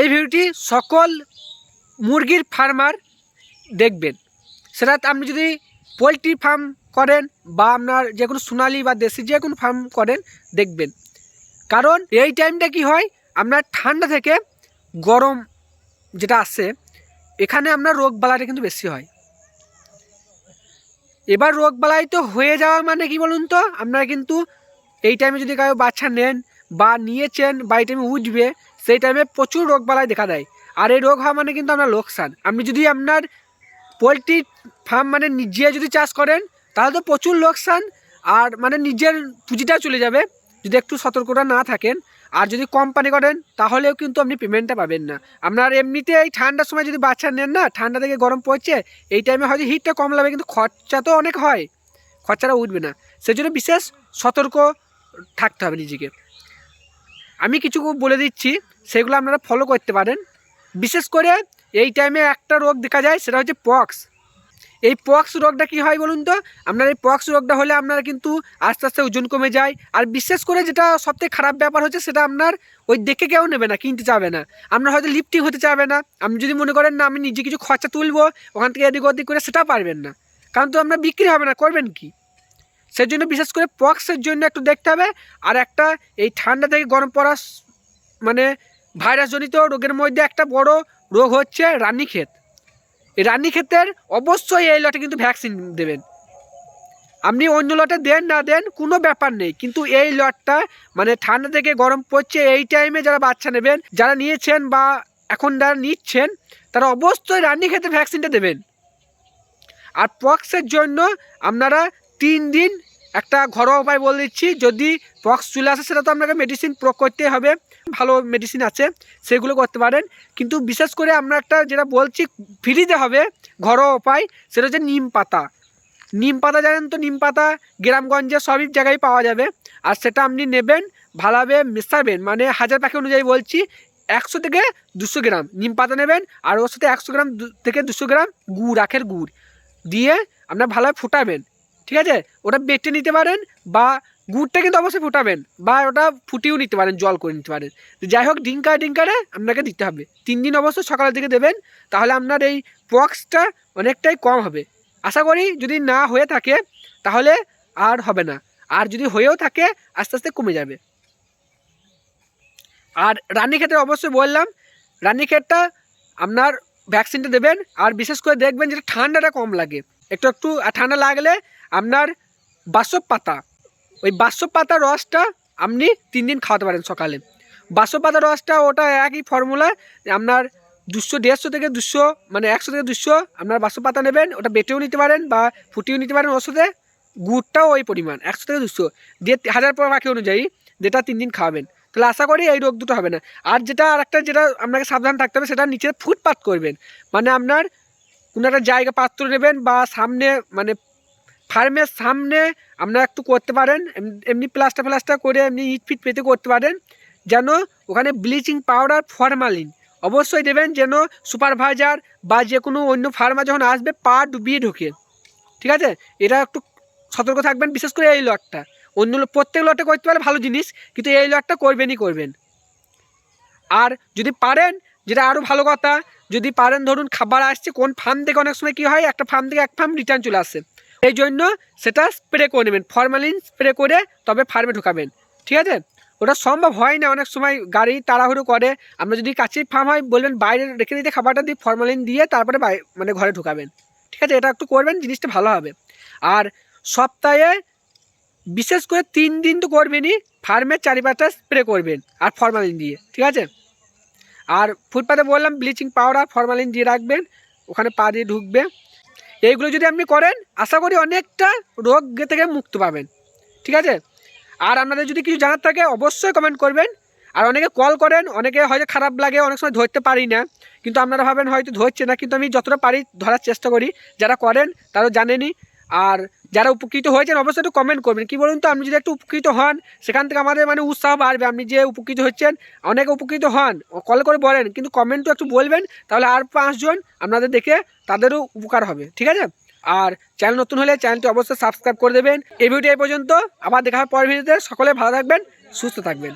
এই ভিডিওটি সকল মুরগির ফার্মার দেখবেন। সেটা আপনি যদি পোলট্রি ফার্ম করেন বা আপনার যে কোনো সোনালি বা দেশি যে কোনো ফার্ম করেন, দেখবেন। কারণ এই টাইমটা কি হয়? আপনার ঠান্ডা থেকে গরম যেটা আসে এখানে আপনার রোগ বালাইটা কিন্তু বেশি হয়। এবার রোগ বালাই তো হয়ে যাওয়া মানে কি বলুন তো? আপনারা কিন্তু এই টাইমে যদি কারও বাচ্চা নেন বা নিয়েছেন বা এই টাইমে উঠবে, সেই টাইমে প্রচুর রোগ বালাই দেখা দেয়। আর এই রোগ হওয়া মানে কিন্তু আপনার লোকসান। আপনি যদি আপনার পোলট্রি ফার্ম মানে নিজে যদি চাষ করেন, তাহলে তো প্রচুর লোকসান। আর মানে নিজের পুঁজিটাও চলে যাবে, যদি একটু সতর্কতা না থাকেন। আর যদি কোম্পানি করেন, তাহলেও কিন্তু আপনি পেমেন্টটা পাবেন না। আপনার এমনিতে এই ঠান্ডার সময় যদি বাচ্চা নেন না, ঠান্ডা থেকে গরম পড়ছে, এই টাইমে হয়তো হিটটা কম লাগবে, কিন্তু খরচা তো অনেক হয়। খরচাটা উঠবে না। সেই জন্য বিশেষ সতর্ক থাকতে হবে নিজেকে। আমি কিছু বলে দিচ্ছি, সেগুলো আপনারা ফলো করতে পারেন। বিশেষ করে এই টাইমে একটা রোগ দেখা যায়, সেটা হচ্ছে পক্স এই পক্স রোগটা কি হয় বলুন তো? আপনার এই পক্স রোগটা হলে আপনার কিন্তু আস্তে আস্তে ওজন কমে যায়। আর বিশেষ করে যেটা সবথেকে খারাপ ব্যাপার হচ্ছে, সেটা আপনার ওই দেখে কেউ নেবে না, কিনতে চাবে না। আপনার হয়তো লিফটিং হতে চাবে না। আপনি যদি মনে করেন না, আমি নিজে কিছু খরচা তুলবো, ওখান থেকে এদিক ওদিক করে সেটা পারবেন না। কারণ তো আপনার বিক্রি হবে না, করবেন কি? সেই জন্য বিশেষ করে পক্সের জন্য একটু দেখতে হবে। আর একটা এই ঠান্ডা থেকে গরম পড়া মানে ভাইরাসজনিত রোগের মধ্যে একটা বড় রোগ হচ্ছে রানীক্ষেত। এই রানীক্ষেতের অবশ্যই এই লটে কিন্তু ভ্যাকসিন দেবেন। আপনি অন্য লটে দেন, না দেন, কোনো ব্যাপার নেই। কিন্তু এই লটটা মানে ঠান্ডা থেকে গরম পড়ছে এই টাইমে যারা বাচ্চা নেবেন, যারা নিয়েছেন বা এখন যারা নিচ্ছেন, তারা অবশ্যই রানীক্ষেতের ভ্যাকসিনটা দেবেন। আর পক্সের জন্য আপনারা তিন দিন একটা ঘরোয়া উপায় বলে দিচ্ছি, যদি পক্স চলে আসে সেটা তো আপনাকে মেডিসিন প্রয়োগ করতেই হবে, ভালো মেডিসিন আছে, সেগুলো করতে পারেন। কিন্তু বিশেষ করে আমরা একটা যেটা বলছি ফ্রিতে হবে ঘরোয়া উপায়, সেটা হচ্ছে নিম পাতা। নিম পাতা জানেন তো, নিম পাতা গ্রামগঞ্জে সবই জায়গায় পাওয়া যাবে, আর সেটা আপনি নেবেন, ভালোভাবে মেশাবেন মানে হাজার পাখি অনুযায়ী বলছি, একশো থেকে দুশো গ্রাম নিম পাতা নেবেন, আর ওর সাথে একশো গ্রাম থেকে দুশো গ্রাম গুড়, আখের গুড় দিয়ে আপনার ভালোভাবে ফুটাবেন। ঠিক আছে? ওটা বেটে নিতে পারেন বা গুড়টা কিন্তু অবশ্যই ফুটাবেন বা ওটা ফুটিয়েও নিতে পারেন, জল করে নিতে পারেন। যাই হোক, ডিঙ্কা ডিঙ্কারে আপনাকে দিতে হবে। তিন দিন অবশ্যই সকালের দিকে দেবেন, তাহলে আপনার এই পক্সটা অনেকটাই কম হবে। আশা করি যদি না হয়ে থাকে, তাহলে আর হবে না। আর যদি হয়েও থাকে, আস্তে আস্তে কমে যাবে। আর রানীক্ষেতের অবশ্যই বললাম রানীক্ষেতটা আপনার ভ্যাকসিনটা দেবেন, আর বিশেষ করে দেখবেন যেটা ঠান্ডাটা কম লাগে। একটু একটু ঠান্ডা লাগলে আপনার বাসব পাতা ওই বাসব পাতার রসটা আপনি তিন দিন খাওয়াতে পারেন সকালে। বাসব পাতার রসটা ওটা একই ফর্মুলা আপনার দুশো, দেড়শো থেকে দুশো মানে একশো থেকে দুশো আপনার বাসব পাতা নেবেন, ওটা বেটেও নিতে পারেন বা ফুটিয়েও নিতে পারেন ওষুধে, গুড়টাও ওই পরিমাণ, একশো থেকে দুশো। দিয়ে হাজার বাকি অনুযায়ী যেটা তিন দিন খাওয়াবেন। তাহলে আশা করি এই রোগ দুটো হবে না। আর যেটা আর একটা যেটা আপনাকে সাবধান থাকতে হবে, সেটা নিচে ফুটপাত করবেন। মানে আপনার কোনো একটা জায়গা পাত্র নেবেন বা সামনে মানে ফার্মের সামনে আপনারা একটু করতে পারেন এমনি প্লাস্টার প্লাস্টার করে এমনি ইট ফিট পেতে করতে পারেন, যেন ওখানে ব্লিচিং পাউডার ফরমালিন অবশ্যই দেবেন, যেন সুপারভাইজার বা যে কোনো অন্য ফার্মার যখন আসবে, পা ডুবিয়ে ঢোকে। ঠিক আছে? এটা একটু সতর্ক থাকবেন, বিশেষ করে এই লটটা অন্য প্রত্যেক লটে করতে পারলে ভালো জিনিস, কিন্তু এই লটটা করবেনই করবেন। আর যদি পারেন, যেটা আরও ভালো কথা, যদি পারেন, ধরুন খাবার আসছে, কোন ফার্ম থেকে অনেক সময় কী হয়, একটা ফার্ম থেকে এক ফার্ম রিটার্ন চলে আসে। এই জন্য সেটা স্প্রে করে নেবেন। ফরমালিন স্প্রে করে তবে ফার্মে ঢুকাবেন। ঠিক আছে? ওটা সম্ভব হয় না। অনেক সময় গাড়ি তাড়াহুড়ো করে। আমরা যদি কাছেই ফার্ম হয়, বলবেন বাইরে রেখে দিতে খাবারটা দিয়ে ফরমালিন দিয়ে তারপরে মানে ঘরে ঢুকাবেন। ঠিক আছে? এটা একটু করবেন, জিনিসটা ভালো হবে। আর সপ্তাহে বিশেষ করে তিন দিন তো করবেনই ফার্মের চারিপাশটা স্প্রে করবেন আর ফরমালিন দিয়ে। ঠিক আছে? আর ফুটপাতে বললাম ব্লিচিং পাউডার ফরমালিন দিয়ে রাখবেন। ওখানে পা দিয়ে ঢুকবে। এইগুলো যদি আপনি করেন, আশা করি অনেকটা রোগ থেকে মুক্ত পাবেন। ঠিক আছে? আর আপনাদের যদি কিছু জানার থাকে, অবশ্যই কমেন্ট করবেন। আর অনেকে কল করেন, অনেকে হয়তো খারাপ লাগে, অনেক সময় ধরতে পারি না। কিন্তু আপনারা ভাবেন হয়তো ধরছে না, কিন্তু আমি যতটা পারি ধরার চেষ্টা করি। যারা করেন, তারা জানেনই আর যারা উপকৃত হয়েছেন, অবশ্যই একটু কমেন্ট করবেন। কী বলুন তো, আপনি যদি একটু উপকৃত হন, সেখান থেকে আমাদের মানে উৎসাহ বাড়বে। আপনি যে উপকৃত হচ্ছেন, অনেকে উপকৃত হন কল করে বলেন, কিন্তু কমেন্টও একটু বলবেন, তাহলে আর পাঁচজন আপনাদের দেখে তাদেরও উপকার হবে। ঠিক আছে? আর চ্যানেল নতুন হলে চ্যানেলটি অবশ্যই সাবস্ক্রাইব করে দেবেন। এই ভিডিও এই পর্যন্ত। আবার দেখা হবে পরের ভিডিওতে। সকলে ভালো থাকবেন, সুস্থ থাকবেন।